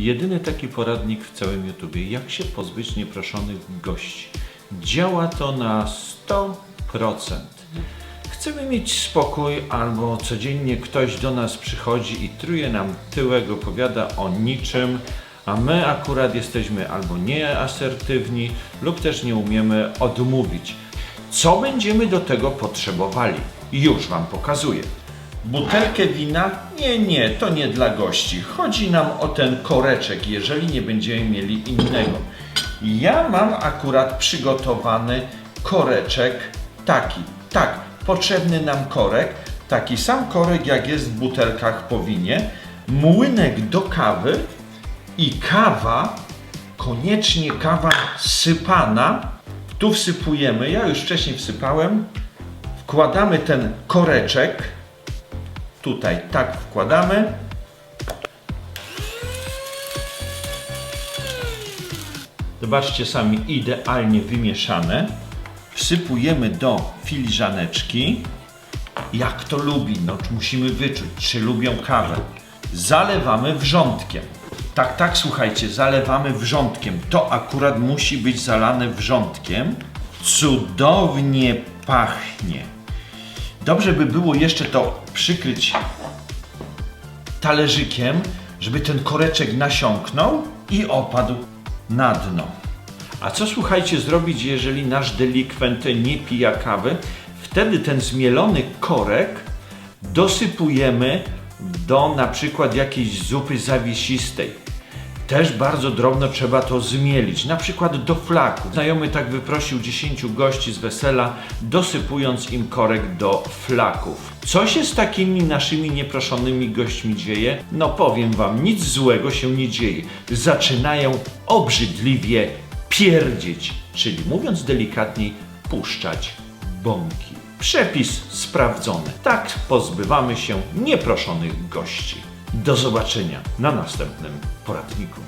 Jedyny taki poradnik w całym YouTubie, jak się pozbyć nieproszonych gości. Działa to na 100%. Chcemy mieć spokój, albo codziennie ktoś do nas przychodzi i truje nam tyłek, opowiada o niczym, a my akurat jesteśmy albo nieasertywni, lub też nie umiemy odmówić. Co będziemy do tego potrzebowali? Już Wam pokazuję. Butelkę wina? Nie, nie, to nie dla gości. Chodzi nam o ten koreczek, jeżeli nie będziemy mieli innego. Ja mam akurat przygotowany koreczek taki, tak, potrzebny nam korek, taki sam korek jak jest w butelkach po winie, młynek do kawy i kawa, koniecznie kawa sypana. Tu wsypujemy, ja już wcześniej wsypałem, wkładamy ten koreczek, tutaj tak wkładamy. Zobaczcie sami, idealnie wymieszane. Wsypujemy do filiżaneczki. Jak to lubi, no musimy wyczuć, czy lubią kawę. Zalewamy wrzątkiem. Tak, tak, słuchajcie, zalewamy wrzątkiem. To akurat musi być zalane wrzątkiem. Cudownie pachnie. Dobrze by było jeszcze to przykryć talerzykiem, żeby ten koreczek nasiąknął i opadł na dno. A co słuchajcie zrobić, jeżeli nasz delikwent nie pija kawy? Wtedy ten zmielony korek dosypujemy do na przykład jakiejś zupy zawiesistej. Też bardzo drobno trzeba to zmielić, na przykład do flaku. Znajomy tak wyprosił 10 gości z wesela, dosypując im korek do flaków. Co się z takimi naszymi nieproszonymi gośćmi dzieje? No powiem wam, nic złego się nie dzieje. Zaczynają obrzydliwie pierdzieć, czyli mówiąc delikatniej, puszczać bąki. Przepis sprawdzony. Tak pozbywamy się nieproszonych gości. Do zobaczenia na następnym poradniku.